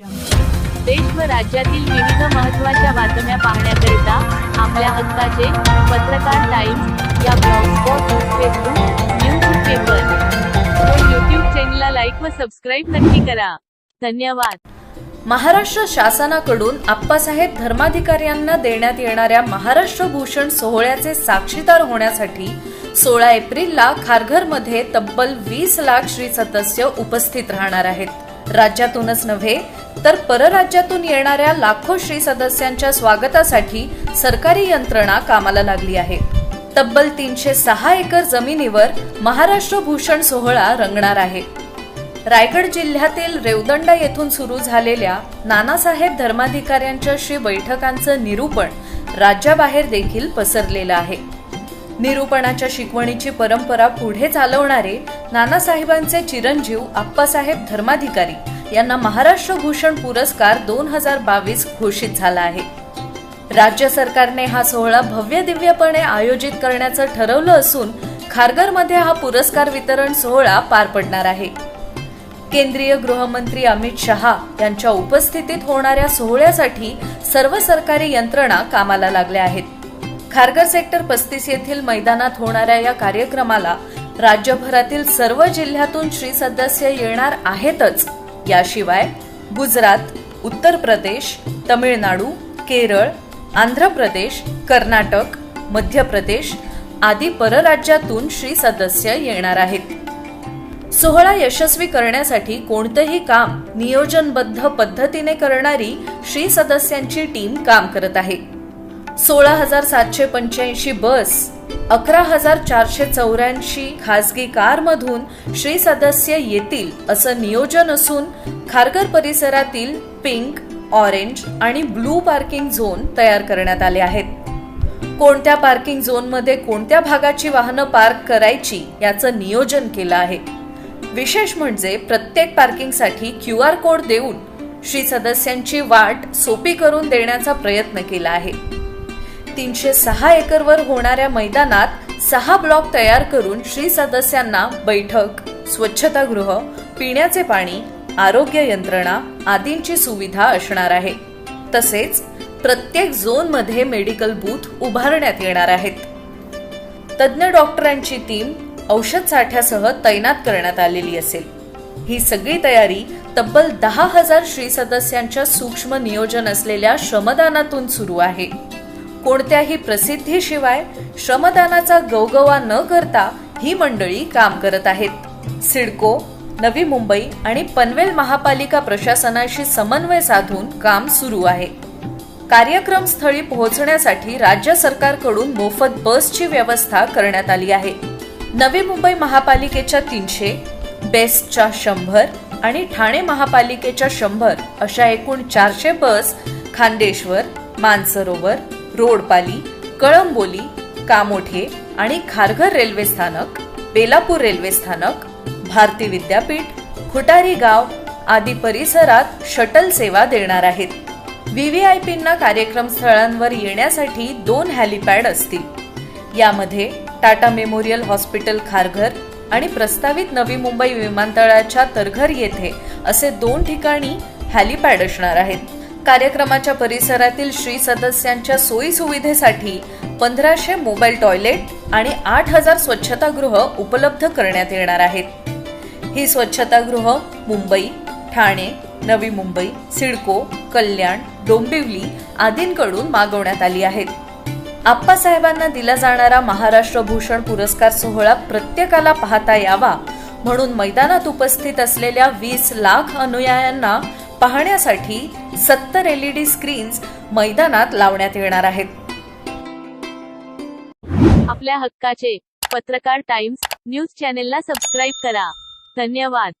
देश व राज्यातील विविध महत्त्वाच्या बातम्या पाहण्याकरिता आपल्या हक्काचे पत्रकार टाइम्स या ब्लॉगस्पॉट फेसबुक न्यूज पेपर. व यूट्यूब चॅनलला लाईक व सबस्क्राईब नक्की करा. धन्यवाद. महाराष्ट्र शासनाकडून आप्पासाहेब धर्माधिकाऱ्यांना देण्यात येणाऱ्या महाराष्ट्र भूषण सोहळ्याचे साक्षीदार होण्यासाठी सोळा एप्रिलला खारघरमध्ये तब्बल वीस लाख श्री सदस्य उपस्थित राहणार आहेत. राज्यातूनच नव्हे तर परराज्यातून येणाऱ्या लाखो श्री सदस्यांच्या स्वागतासाठी सरकारी यंत्रणा कामाला लागली आहे. तब्बल तीनशे सहा एकर जमिनीवर महाराष्ट्र भूषण सोहळा रंगणार आहे. रायगड जिल्ह्यातील रेवदंडा येथून सुरू झालेल्या नानासाहेब धर्माधिकाऱ्यांच्या श्री बैठकांचं निरूपण राज्याबाहेर देखील पसरलेलं आहे. निरूपणाच्या शिकवणीची परंपरा पुढे चालवणारे नानासाहेबांचे चिरंजीव आप्पासाहेब धर्माधिकारी यांना महाराष्ट्र भूषण पुरस्कार दोन हजार बावीस घोषित झाला आहे. राज्य सरकारने हा सोहळा भव्य दिव्यपणे आयोजित करण्याचं ठरवलं असून खारघरमध्ये हा पुरस्कार वितरण सोहळा पार पडणार आहे. केंद्रीय गृहमंत्री अमित शहा यांच्या उपस्थितीत होणाऱ्या सोहळ्यासाठी सर्व सरकारी यंत्रणा कामाला लागल्या आहेत. खारघर सेक्टर पस्तीस येथील मैदानात होणाऱ्या या कार्यक्रमाला राज्यभरातील सर्व जिल्ह्यातून श्री सदस्य येणार आहेतच. याशिवाय गुजरात उत्तर प्रदेश तमिळनाडू केरळ आंध्र प्रदेश कर्नाटक मध्य प्रदेश आदी परराज्यातून श्री सदस्य येणार आहेत. सोहळा यशस्वी करण्यासाठी कोणतंही काम नियोजनबद्ध पद्धतीने करणारी श्री सदस्यांची टीम काम करत आहे. सोळा हजार सातशे पंच्याऐंशी बस अकरा हजार चारशे चौऱ्याऐंशी खासगी कारमधून श्री सदस्य येतील असं नियोजन असून खारघर परिसरातील पिंक ऑरेंज आणि ब्लू पार्किंग झोन तयार करण्यात आले आहेत. कोणत्या पार्किंग झोनमध्ये कोणत्या भागाची वाहनं पार्क करायची याचं नियोजन केलं आहे. विशेष म्हणजे प्रत्येक पार्किंगसाठी क्यू आर कोड देऊन श्री सदस्यांची वाट सोपी करून देण्याचा प्रयत्न केला आहे. तीनशे सहा एकरवर होणाऱ्या मैदानात सहा ब्लॉक तयार करून श्री सदस्यांना बैठक स्वच्छतागृह पिण्याचे पाणी आरोग्य यंत्रणा आदींची सुविधा असणार आहे. तसेच प्रत्येक झोनमध्ये मेडिकल बूथ उभारण्यात येणार आहेत. तज्ज्ञ डॉक्टरांची टीम औषध साठ्यासह तैनात करण्यात आलेली असेल. ही सगळी तयारी तब्बल दहा हजार श्री सदस्यांच्या सूक्ष्म नियोजन असलेल्या श्रमदानातून सुरू आहे. कोणत्याही प्रसिद्धीशिवाय श्रमदानाचा गवगवा न करता ही मंडळी काम करत आहेत. सिडको नवी मुंबई आणि पनवेल महापालिका प्रशासनाशी समन्वय साधून काम सुरू आहे. कार्यक्रम स्थळी पोहोचण्यासाठी राज्य सरकारकडून मोफत बसची व्यवस्था करण्यात आली आहे. नवी मुंबई महापालिकेच्या तीनशे बेस्टच्या शंभर आणि ठाणे महापालिकेच्या शंभर अशा एकूण चारशे बस खांदेश्वर मानसरोवर रोडपाली कळंबोली कामोठे आणि खारघर रेल्वे स्थानक बेलापूर रेल्वे स्थानक भारती विद्यापीठ खुटारी गाव आदी परिसरात शटल सेवा देणार आहेत. व्हीव्हीआयपींना कार्यक्रम स्थळांवर येण्यासाठी दोन हॅलिपॅड असतील. यामध्ये टाटा मेमोरियल हॉस्पिटल खारघर आणि प्रस्तावित नवी मुंबई विमानतळाच्या तरघर येथे असे दोन ठिकाणी हॅलिपॅड असणार आहेत. कार्यक्रमाच्या परिसरातील श्री सदस्यांच्या सोयी सुविधेसाठी पंधराशे मोबाईल टॉयलेट आणि आठ हजार स्वच्छतागृह उपलब्ध करण्यात येणार आहेत. ही स्वच्छतागृह मुंबई ठाणे नवी मुंबई सिडको कल्याण डोंबिवली आदींकडून मागवण्यात आली आहेत. आप्पासाहेबांना दिला जाणारा महाराष्ट्र भूषण पुरस्कार सोहळा प्रत्येकाला पाहता यावा म्हणून मैदानात उपस्थित असलेल्या वीस लाख अनुयायांना पाहण्यासाठी सत्तर एलईडी स्क्रीन्स मैदानात लावण्यात येणार आहेत. आपल्या हक्काचे पत्रकार टाइम्स न्यूज चॅनेलला सबस्क्राईब करा. धन्यवाद.